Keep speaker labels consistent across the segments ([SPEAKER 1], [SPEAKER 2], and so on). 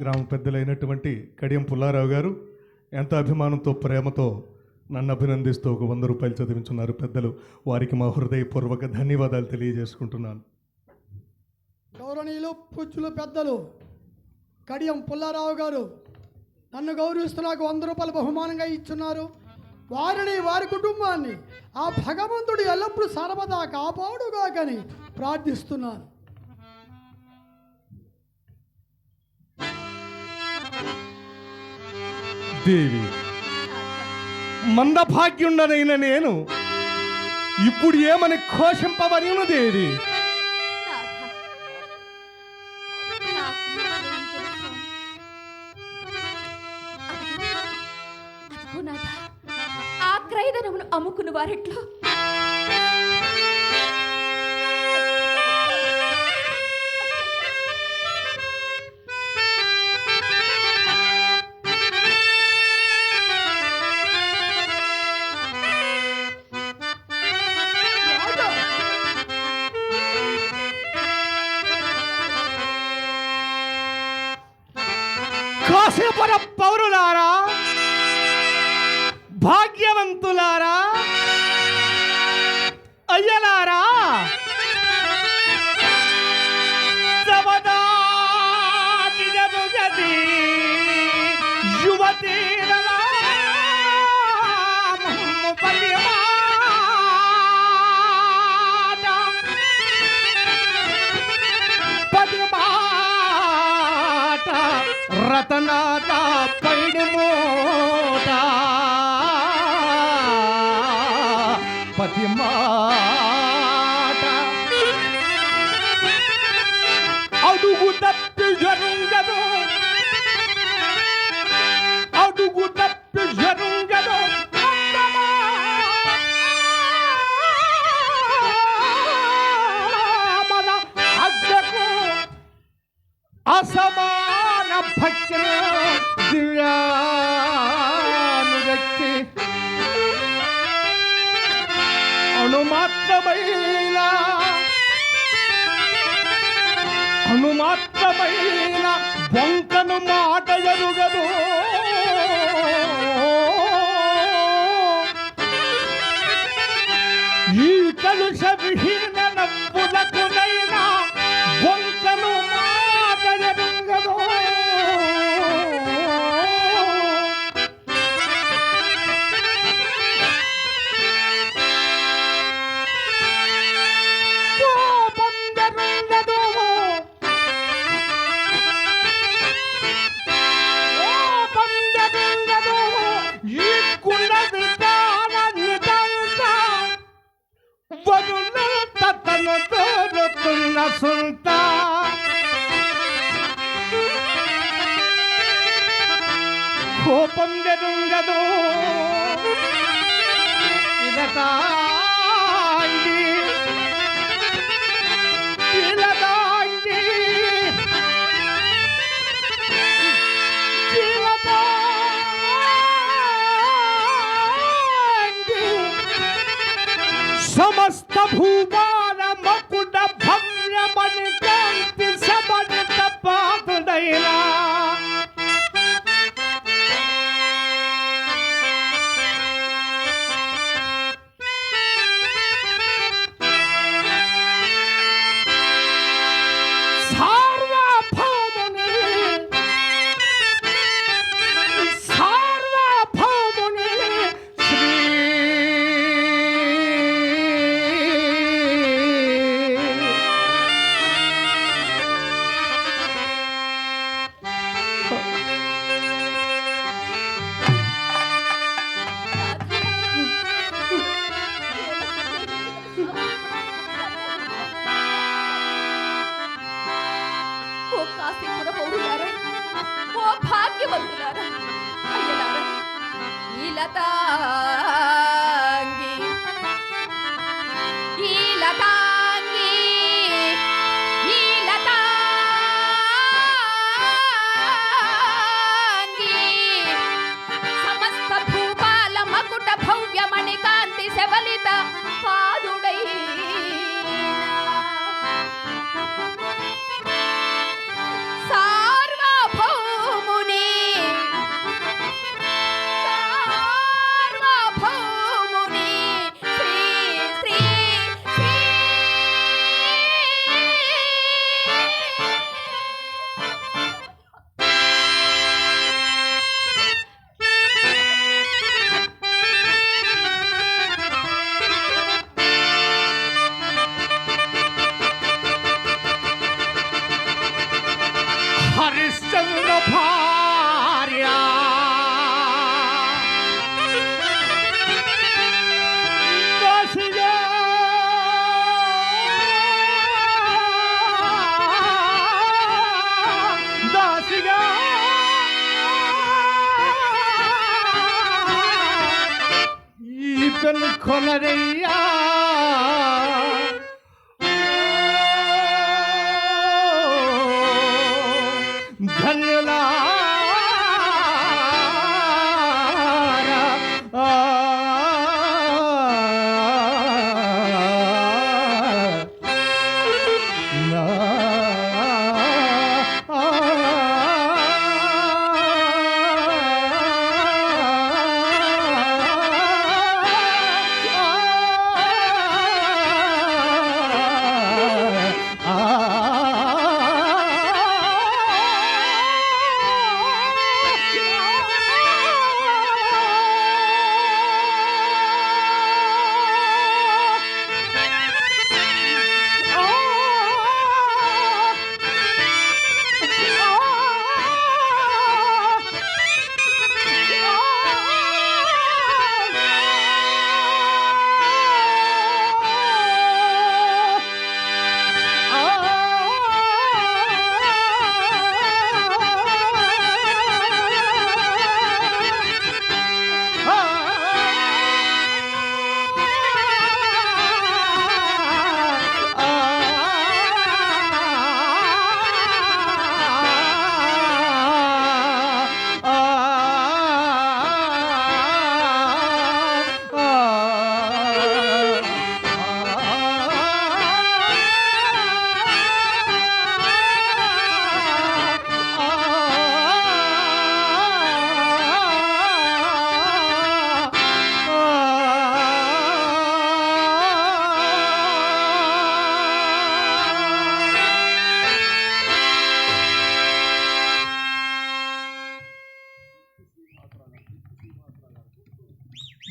[SPEAKER 1] గ్రామ పెద్దలైనటువంటి కడియం పుల్లారావు గారు ఎంత అభిమానంతో ప్రేమతో నన్ను అభినందిస్తూ ఒక వంద రూపాయలు చదివించున్నారు పెద్దలు. వారికి మా హృదయపూర్వక ధన్యవాదాలు తెలియజేసుకుంటున్నాను.
[SPEAKER 2] గౌరవనీయులు పూజ్యులు పెద్దలు కడియం పుల్లారావు గారు నన్ను గౌరవిస్తూ నాకు వంద రూపాయలు బహుమానంగా ఇచ్చున్నారు. వారిని వారి కుటుంబాన్ని ఆ భగవంతుడు ఎల్లప్పుడూ సర్వదా కాపాడుగాకని ప్రార్థిస్తున్నాను.
[SPEAKER 1] దేవి మందభాగ్యుండనైన నేను ఇప్పుడు ఏమని ఘోషింపవరిను దేవి
[SPEAKER 3] ఆ క్రైదనమును అమ్ముకున్న వారిట్లో?
[SPEAKER 1] కాశీపుర పౌరులారా భాగ్యవంతులారా అయ్యలారా. రతనాట పైడి మూట. పదిమాట மாற்றமையிலா அணுமாற்ற
[SPEAKER 3] ఓ కాశీపుర పౌరులారా ఓ భాగ్యవంతులారా అయ్యలారా ఈ లతాంగి ఈ లతాంగి ఈ లతాంగి సమస్త భూపాల
[SPEAKER 4] খোল রে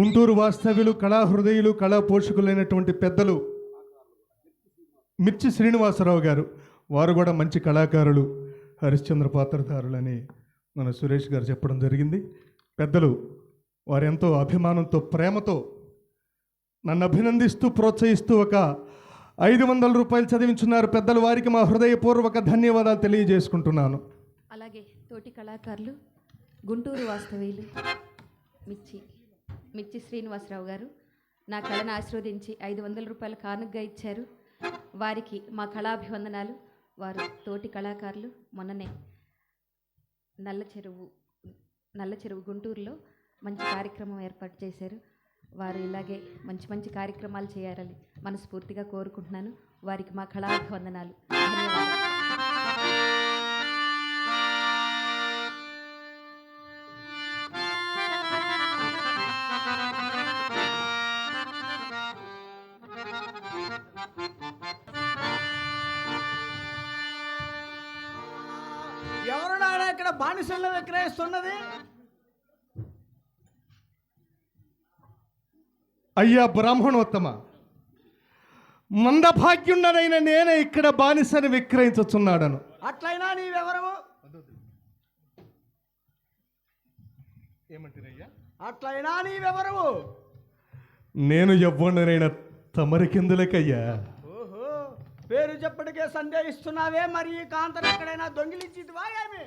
[SPEAKER 1] గుంటూరు వాస్తవ్యులు కళా హృదయులు కళా పోషకులైనటువంటి పెద్దలు మిర్చి శ్రీనివాసరావు గారు. వారు కూడా మంచి కళాకారులు హరిశ్చంద్ర పాత్రధారులని మన సురేష్ గారు చెప్పడం జరిగింది. పెద్దలు వారెంతో అభిమానంతో ప్రేమతో నన్ను అభినందిస్తూ ప్రోత్సహిస్తూ ఒక ఐదు వందల రూపాయలు చదివించున్నారు. పెద్దలు వారికి మా హృదయపూర్వక ధన్యవాదాలు తెలియజేసుకుంటున్నాను.
[SPEAKER 3] అలాగే తోటి కళాకారులు గుంటూరు వాస్తవ్యులు మిర్చి. మిర్చి శ్రీనివాసరావు గారు. నా కళను ఆశీర్వదించి ఐదు వందల రూపాయల కానుకగా ఇచ్చారు. వారికి మా కళాభివందనాలు. వారు తోటి కళాకారులు. మొన్ననే నల్ల చెరువు నల్ల చెరువు గుంటూరులో మంచి కార్యక్రమం ఏర్పాటు చేశారు. వారు ఇలాగే మంచి మంచి కార్యక్రమాలు చేయాలని మనస్ఫూర్తిగా కోరుకుంటున్నాను. వారికి మా కళాభివందనాలు. ధన్యవాదాలు.
[SPEAKER 4] ఇక్కడ బానిసలను విక్రయిస్తున్నది?
[SPEAKER 1] అయ్యా బ్రాహ్మణోత్తమ మందభాగ్యుండనైన నేనే ఇక్కడ బానిసని విక్రయించుచున్నాడను.
[SPEAKER 4] అట్లయినా నీవెవరవు?
[SPEAKER 1] ఏమంటారయ్యా?
[SPEAKER 4] అట్లయినా నీవెవరవు?
[SPEAKER 1] నేను ఎవ్వడనైనా తమరి కిందులకయ్యా
[SPEAKER 4] ఓహో పేరు చెప్పడికే సందేహిస్తున్నావే మరి ఈ కాంతను ఎక్కడైనా దొంగిలించిదివా ఏమి?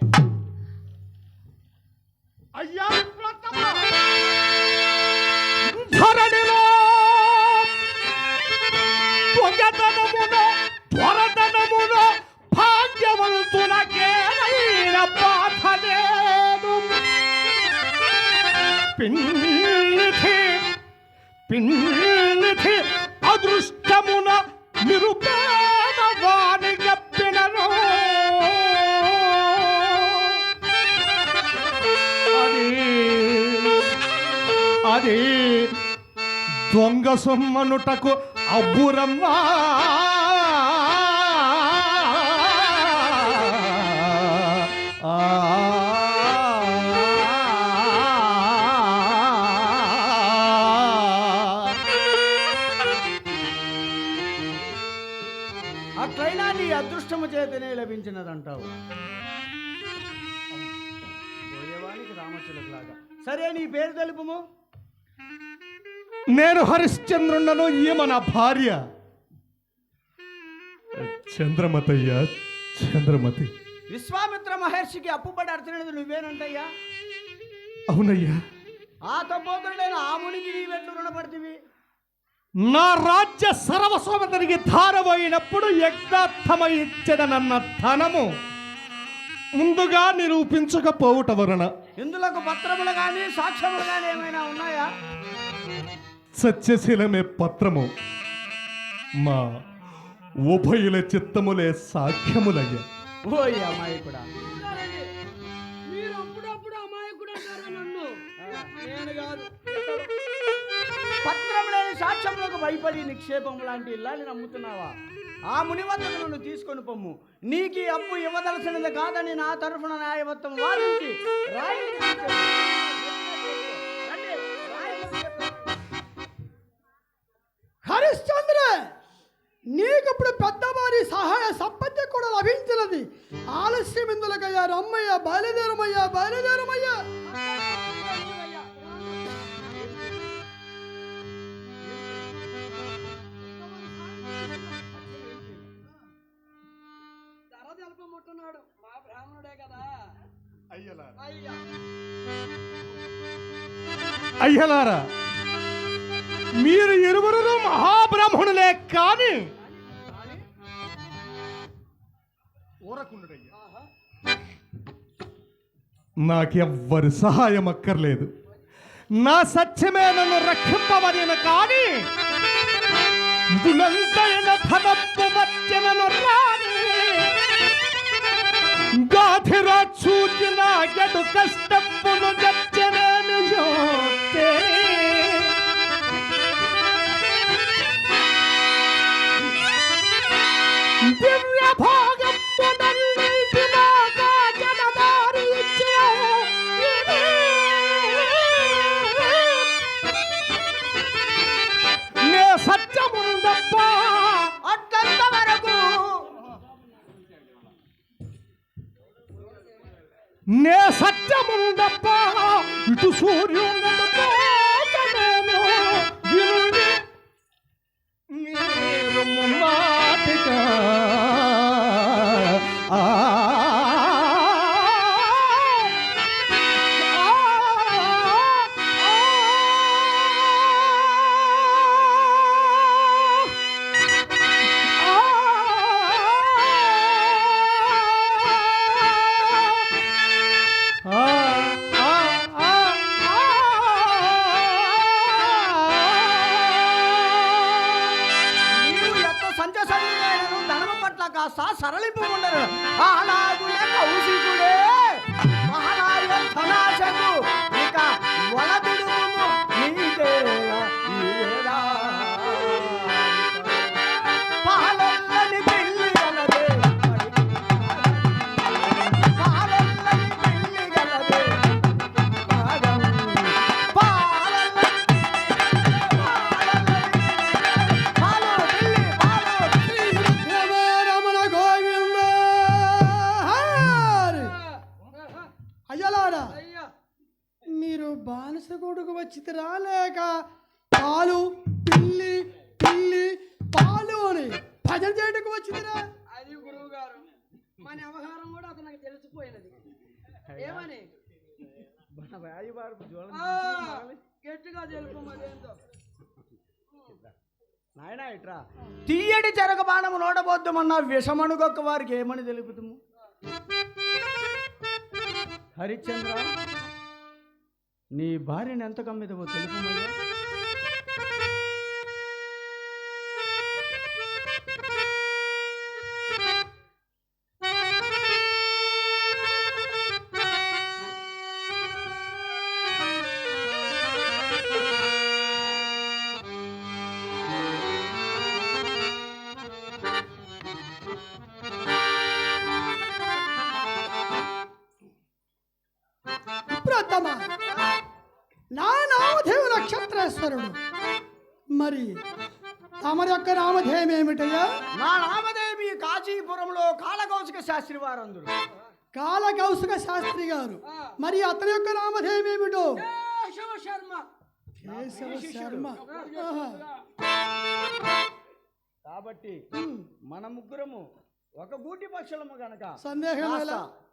[SPEAKER 1] అయ్యా ధరణిలో పొగతనమున, త్వరతనమున భాగ్యవంతునకేలైన బాధ లేదు. పిన్నిధి పిన్నిధి అదృష్టమున నిరుపే దొంగ సొమ్మనుటకు అబ్బురమ్మా.
[SPEAKER 4] అట్లయినా నీ అదృష్టము చేతనే లభించినదంటావు. పోయేవానికి సరే నీ పేరు తెలుపుము?
[SPEAKER 1] నేను హరిశ్చంద్రుండను ఈమె నా భార్య. చంద్రమతయ్య చంద్రమతి.
[SPEAKER 4] విశ్వామిత్ర మహర్షికి అప్పుపడి అర్చనది నువ్వేనంటయ్యా?
[SPEAKER 1] అవునయ్యా.
[SPEAKER 4] ఆ తపోతుడైన ఆ మునికి నీవెట్లు రుణపడితివి.
[SPEAKER 1] నా రాజ్య సర్వస్వమతనికి ధారపోయినప్పుడు యజ్ఞార్థమై ఇచ్చదనన్న ధనము ముందుగా నిరూపించకపోవుట వలన.
[SPEAKER 4] ఇందులకు పత్రములు కానీ సాక్ష్యములు కానీ ఏమైనా ఉన్నాయా?
[SPEAKER 1] సత్యశీలమే పత్రము. మా ఉభయుల చిత్తములే సాఖ్యములయ్యా
[SPEAKER 4] ఓయ్
[SPEAKER 2] మీరు అప్పుడప్పుడు అమాయకుడు అంటారా నన్ను? నేను కాదు.
[SPEAKER 4] పత్రం లేని సాక్ష్యములకు భయపడి నిక్షేపం లాంటి ఇల్లాలి నమ్ముతున్నావా? ఆ ముని వద్దకు నన్ను తీసుకొని పొమ్ము. నీకు అప్పు ఇవ్వదలసినది కాదని నా తరఫున న్యాయవత్తం వాదించి రాయిని
[SPEAKER 2] లభించినది ఆలస్యం ఇందులకయ్యా రమ్మయ్యా బయలుదేరమయ్యా బయలుదేరమయ్యా. మా బ్రాహ్మణుడే కదా.
[SPEAKER 1] అయ్యలారా. మీరు ఇరువురు మహాబ్రాహ్మణులే కాని నాకెవ్వరి సహాయం అక్కర్లేదు. నా సత్యమే నన్ను రక్షింపవలన కానీ ఇదులంతైన ధనప్పు వచ్చెనను రాని గాధిరా చూచిన గడు కష్టప్పును ఇటు
[SPEAKER 4] పట్ల కాస్త సరళింపు ఉండరు అలాగునే
[SPEAKER 2] వచ్చితిరా లేక పాలు పిల్లి పిల్లి పాలు అని భజన చేయడానికి వచ్చితిరా
[SPEAKER 5] అది గురువు గారు మన వ్యవహారం కూడా అతనికి తెలిసిపోయినది. ఏమని? గట్టిగా తెలుపు మరేందో
[SPEAKER 4] నాయనా ఇట్రా. తీయడి చెరగ బాణము నోడబోద్దామన్న విషమణుగొక్క వారికి ఏమని తెలుపుతుము హరిశ్చంద్ర నీ భార్యను ఎంత కమ్మిదవో తెలుపుమయ్యా?
[SPEAKER 2] ప్రథమ నా నామధేవు నక్షత్రేశ్వరుడు. మరి తమరి యొక్క నామధేయం ఏమిటయ్యా?
[SPEAKER 4] నా నామదేవి కాశీపురంలో కాలకౌశిక శాస్త్రి వారందరు.
[SPEAKER 2] కాలకౌసుక శాస్త్రి గారు. మరి అతని యొక్క నామధేయం ఏమిటో?
[SPEAKER 5] కేశవ శర్మ.
[SPEAKER 2] కేశవ శర్మ.
[SPEAKER 4] కాబట్టి మన ముగ్గురము ఒక గూటి పక్షులము గనక
[SPEAKER 2] సందేహం?